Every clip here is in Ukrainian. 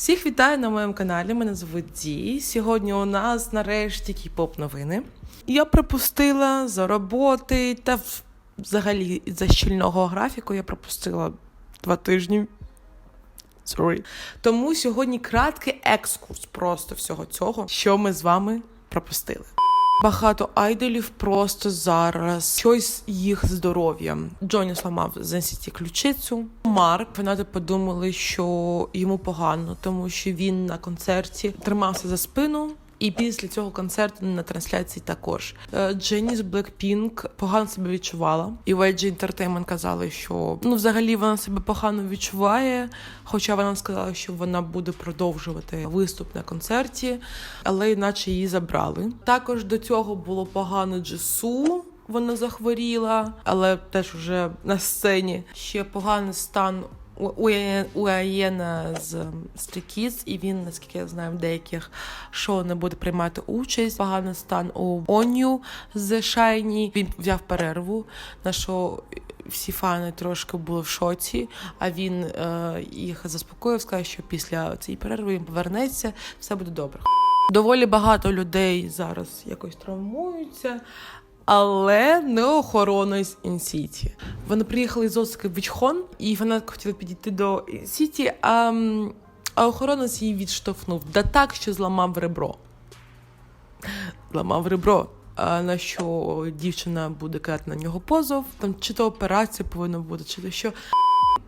Всіх вітаю на моєму каналі. Мене звуть Ді. Сьогодні у нас нарешті кіп-поп новини. Я пропустила за роботи та взагалі за щільного графіку я пропустила два тижні. Sorry. Тому сьогодні краткий екскурс просто всього цього, що ми з вами пропустили. Багато айдолів просто зараз щось їх здоров'ям. Джоні сламав з NCT ключицю. Марк фанати подумали, що йому погано, тому що він на концерті тримався за спину. І після цього концерту на трансляції також Е, Дженні з погано себе відчувала. І в YG Entertainment казали, що ну взагалі вона себе погано відчуває. Хоча вона сказала, що вона буде продовжувати виступ на концерті, але іначе її забрали. Також до цього було погано Джесу. Вона захворіла, але теж уже на сцені. Ще поганий стан у- у Ає- у Аєна з Stray і він, наскільки я знаю, в деяких шоу не буде приймати участь. Поганий стан у Оню з Shiny. Він взяв перерву, на що всі фани трошки були в шоці, а він е, їх заспокоїв, сказав, що після цієї перерви він повернеться, все буде добре. Доволі багато людей зараз якось травмуються. Але не охорона з Інсіті. Вони приїхали з Осаки в Вічхон, і вона хотіла підійти до Інсіті, а, а охоронець її відштовхнув. Да так, що зламав ребро. Зламав ребро. На що дівчина буде казати на нього позов, там чи то операція повинна бути, чи то що.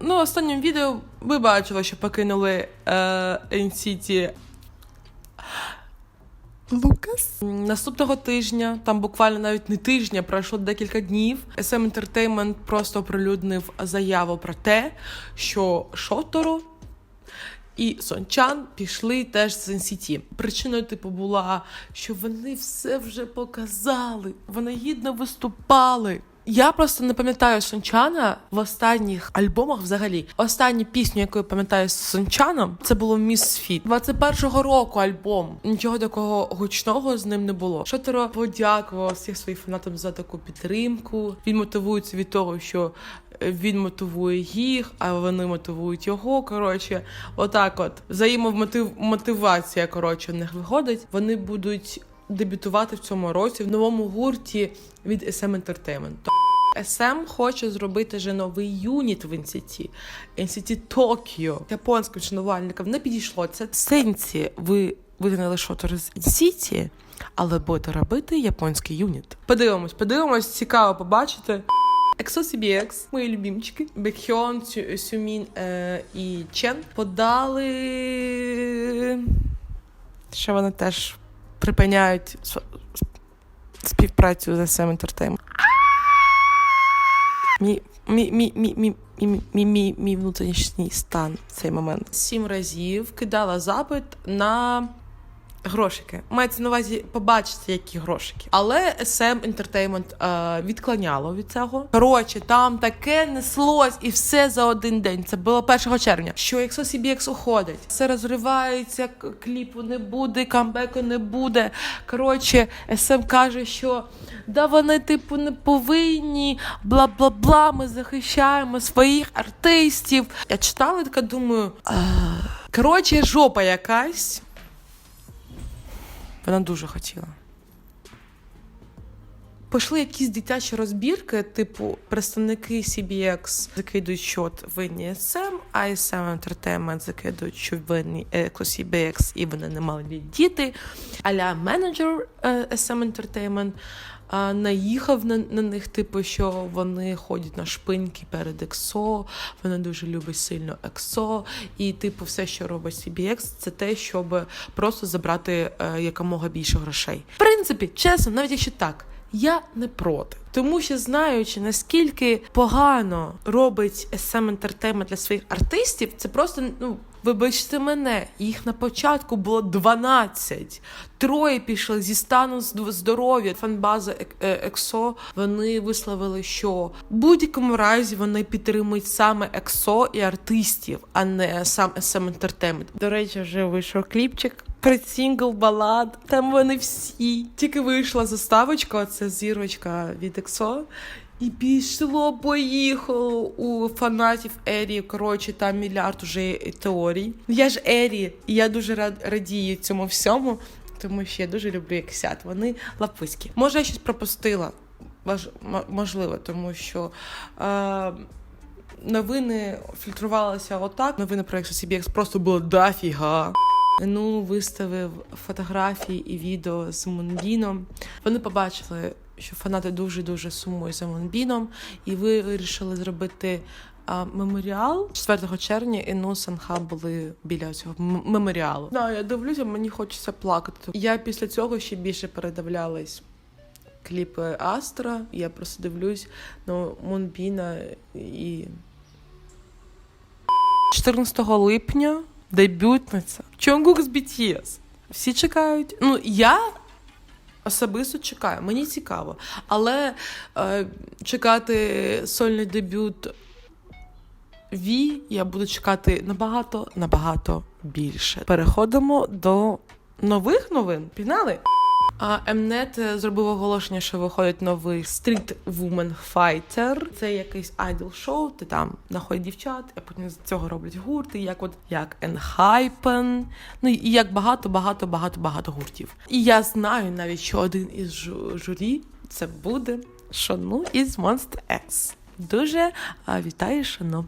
Ну, останнім відео ви бачили, що покинули е, NCT Лукас. Наступного тижня, там буквально навіть не тижня, пройшло декілька днів. SM Entertainment просто оприлюднив заяву про те, що Шоторо і Сончан пішли теж з NCT. Причиною, типу, була, що вони все вже показали, вони гідно виступали. Я просто не пам'ятаю Сончана в останніх альбомах взагалі. Останню пісню, яку я пам'ятаю з Сончаном, це було Міс Фіт. 21-го року альбом. Нічого такого гучного з ним не було. Шотеро подякував всіх своїх фанатам за таку підтримку. Він мотивується від того, що е, він мотивує їх, а вони мотивують його. Коротше, отак, от взаємомотивація, коротше, в них виходить. Вони будуть дебютувати в цьому році в новому гурті від SM Entertainment. SM хоче зробити вже новий юніт в NCT. NCT Tokyo. Японським шанувальникам не підійшло. Це сенсі ви вигнали шотер з NCT, але будете робити японський юніт. Подивимось, подивимось, цікаво побачити. EXO CBX, мої любімчики, Бекхьон, Сюмін е, і Чен подали, що вони теж припиняють співпрацю з SM Entertainment. Мій мій, внутрішній стан в цей момент. Сім разів кидала запит на грошики. Мається на увазі побачити, які грошики. Але SM Entertainment е, відклоняло від цього. Коротше, там таке неслось і все за один день. Це було 1 червня. Що якщо CBX уходить, все розривається, кліпу не буде, камбеку не буде. Коротше, SM каже, що да вони типу не повинні, бла бла бла. Ми захищаємо своїх артистів. Я читала така думаю. Коротше, жопа якась. Вона дуже хотіла. Пішли якісь дитячі розбірки, типу представники CBX закидують, що от винні SM, а SM Entertainment закидують, що винні Eco CBX, і вони не мали діти. Аля менеджер е, SM Entertainment наїхав на, на них, типу, що вони ходять на шпиньки перед EXO, вони дуже люблять сильно EXO, і типу, все, що робить CBX, це те, щоб просто забрати е, якомога більше грошей. В принципі, чесно, навіть якщо так. Я не проти, тому що знаючи наскільки погано робить SM Entertainment для своїх артистів, це просто ну. Вибачте мене, їх на початку було 12. Троє пішли зі стану здоров'я. Фанбаза е, ЕКСО вони висловили, що в будь-якому разі вони підтримують саме ЕКСО і артистів, а не сам SM Entertainment. До речі, вже вийшов кліпчик. Предсінгл балад, там вони всі. Тільки вийшла заставочка, це зірочка від EXO, І пішло, поїхало у фанатів Ері. Коротше, там мільярд уже теорій. Я ж Ері, і я дуже рад радію цьому всьому, тому що я дуже люблю іксят. Вони лапуські. Може, я щось пропустила. Важ- можливо, тому що е, новини фільтрувалися отак. Новини про XCBX просто було дофіга. Ну, виставив фотографії і відео з Мунбіном. Вони побачили, що фанати дуже-дуже сумують за Мунбіном, і ви вирішили зробити а, меморіал 4 червня. І ну Санха були біля цього меморіалу. Да, я дивлюся, мені хочеться плакати. Я після цього ще більше передивлялась кліпи Астра. Я просто дивлюсь на Мунбіна і 14 липня дебютниця Чонгук з BTS. Всі чекають. Ну, я особисто чекаю, мені цікаво. Але е, чекати сольний дебют Ві я буду чекати набагато, набагато більше. Переходимо до нових новин. Пігнали! А е, зробив оголошення, що виходить новий Street Woman Fighter. Це якийсь айдол шоу, ти там знаходять дівчат, а потім з цього роблять гурти, як от як Enhypen, ну і як багато, багато, багато, багато гуртів. І я знаю навіть, що один із журі це буде Шану із Monster X. Дуже вітаю Шану.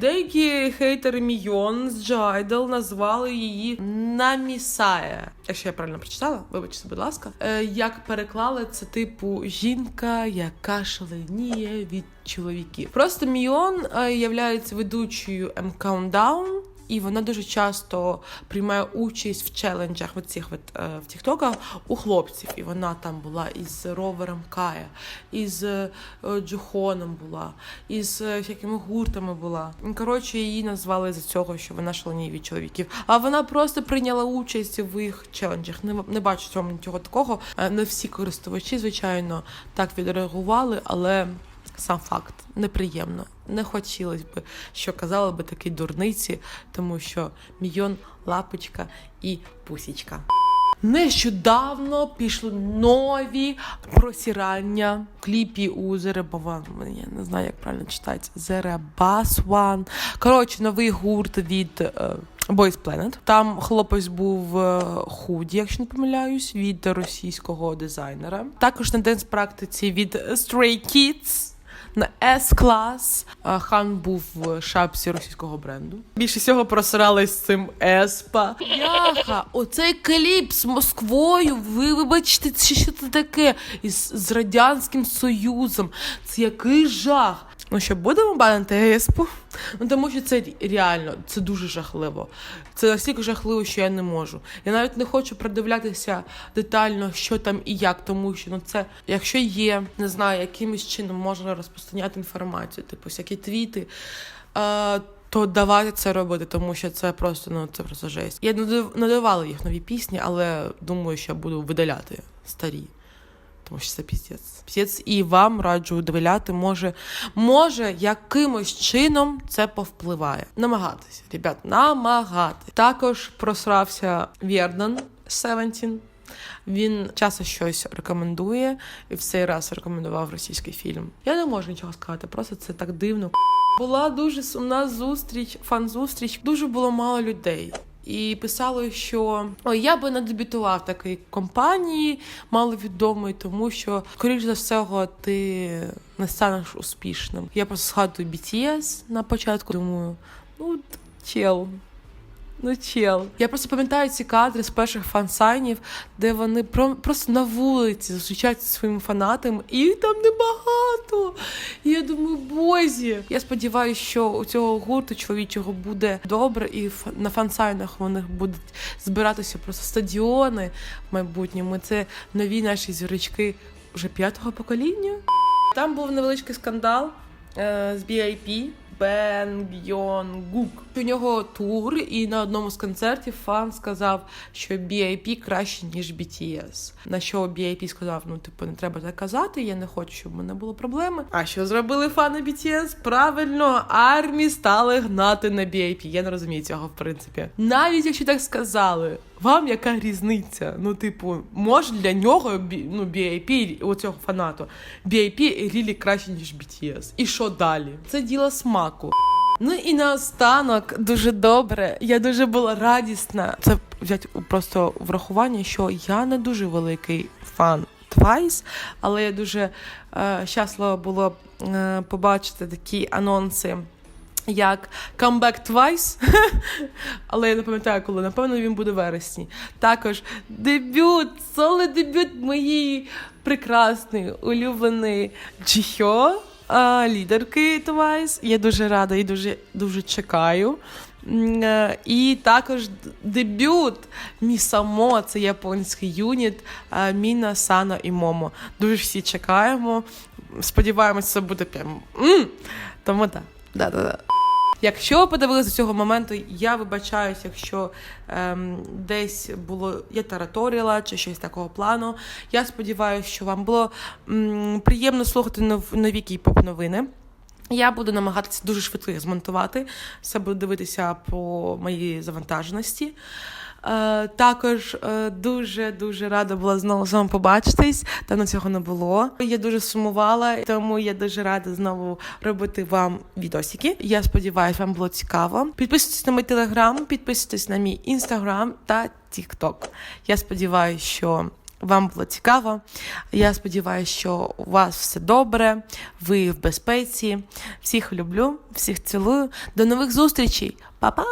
Деякі хейтери Мійон з Джайдл назвали її Намісая. Якщо я правильно прочитала, вибачте, будь ласка. Е, як переклали це типу жінка, яка шаленіє від чоловіків. Просто Мійон е, являється ведучою M Countdown, і вона дуже часто приймає участь в челенджах в цих е, в тіктоках у хлопців. І вона там була із ровером Кая, із е, Джухоном була, із е, всякими гуртами була. Коротше, її назвали за цього, що вона шаленіє чоловіків. А вона просто прийняла участь в їх челенджах. Не, не бачу цьому нічого такого. Не всі користувачі, звичайно, так відреагували, але. Сам факт неприємно. Не хотілося б, що казали би такі дурниці, тому що мільйон лапочка і пусічка. Нещодавно пішли нові просірання в кліпі у Зеребаван. Я не знаю, як правильно читається. Зеребасван. Коротше, новий гурт від. е, Boys Planet. Там хлопець був е, худі, якщо не помиляюсь, від російського дизайнера. Також на денс-практиці від Stray Kids. На S-клас хан був в шапці російського бренду. Більше всього просирались з цим еспа. Яха, оцей кліп з Москвою. Ви вибачте, що це таке? Із з радянським союзом. Це який жах. Ну що, будемо банити еспу? Ну тому що це реально, це дуже жахливо. Це настільки жахливо, що я не можу. Я навіть не хочу придивлятися детально, що там і як, тому що ну це, якщо є, не знаю, якимось чином можна розпространяти інформацію, типу всякі твіти. Е, то давайте це робити, тому що це просто ну це просто жесть. Я не не їх нові пісні, але думаю, що буду видаляти старі. Тому що це піздець. Піздець, і вам раджу видаляти. Може, може, якимось чином це повпливає. Намагатися, ребят, намагати. Також просрався Вернон 17. Він часто щось рекомендує, і в цей раз рекомендував російський фільм. Я не можу нічого сказати, просто це так дивно. Була дуже сумна зустріч, фан-зустріч. Дуже було мало людей. І писали, що ой, я би не дебютував такої компанії маловідомої, тому що, скоріш за всього, ти не станеш успішним. Я просто згадую BTS на початку. Думаю, ну чел. Ну, чел. Я просто пам'ятаю ці кадри з перших фансайнів, де вони про, просто на вулиці зустрічаються зі своїми фанатами, і їх там небагато. І я думаю, бозі. Я сподіваюся, що у цього гурту чоловічого буде добре, і ф- на фансайнах них будуть збиратися просто стадіони в майбутньому. Це нові наші зірочки вже п'ятого покоління. Там був невеличкий скандал е, з BIP. Бен Бьон Гук. У нього тур, і на одному з концертів фан сказав, що BIP краще, ніж BTS. На що BIP сказав: ну, типу, не треба так казати, я не хочу, щоб в мене було проблеми. А що зробили фани BTS? Правильно, армії стали гнати на BIP. Я не розумію цього, в принципі. Навіть якщо так сказали, вам яка різниця? Ну, типу, може для нього ну, BAP, у цього фанату, BAP рілі краще, ніж BTS. І що далі? Це діло смаку. Ну і наостанок дуже добре. Я дуже була радісна. Це взяти просто врахування, що я не дуже великий фан Twice, але я дуже е, щаслива було е, побачити такі анонси. Як Comeback Twice, але я не пам'ятаю, коли напевно він буде вересні. Також дебют, соло дебют моєї прекрасної улюбленої Джіхьо, лідерки Twice. Я дуже рада і дуже, дуже чекаю. Е, І також дебют Місамо, це японський юніт Міна, Сано і Момо. Дуже всі чекаємо. Сподіваємось, це буде прям. Тому так. Да, да, да. Якщо ви подивилися цього моменту, я вибачаюсь, якщо ем, десь було я тараторила чи щось такого плану. Я сподіваюся, що вам було м, приємно слухати нов, нові кей-поп новини. Я буду намагатися дуже швидко їх змонтувати. Все буду дивитися по моїй завантаженості. Е, також е, дуже дуже рада була знову з вами побачитись. Давно цього не було. Я дуже сумувала, тому я дуже рада знову робити вам відосики. Я сподіваюся, вам було цікаво. Підписуйтесь на мій телеграм, підписуйтесь на мій інстаграм та тікток. Я сподіваюся, що. Вам було цікаво. Я сподіваюся, що у вас все добре, ви в безпеці. Всіх люблю, всіх цілую. До нових зустрічей. Па-па!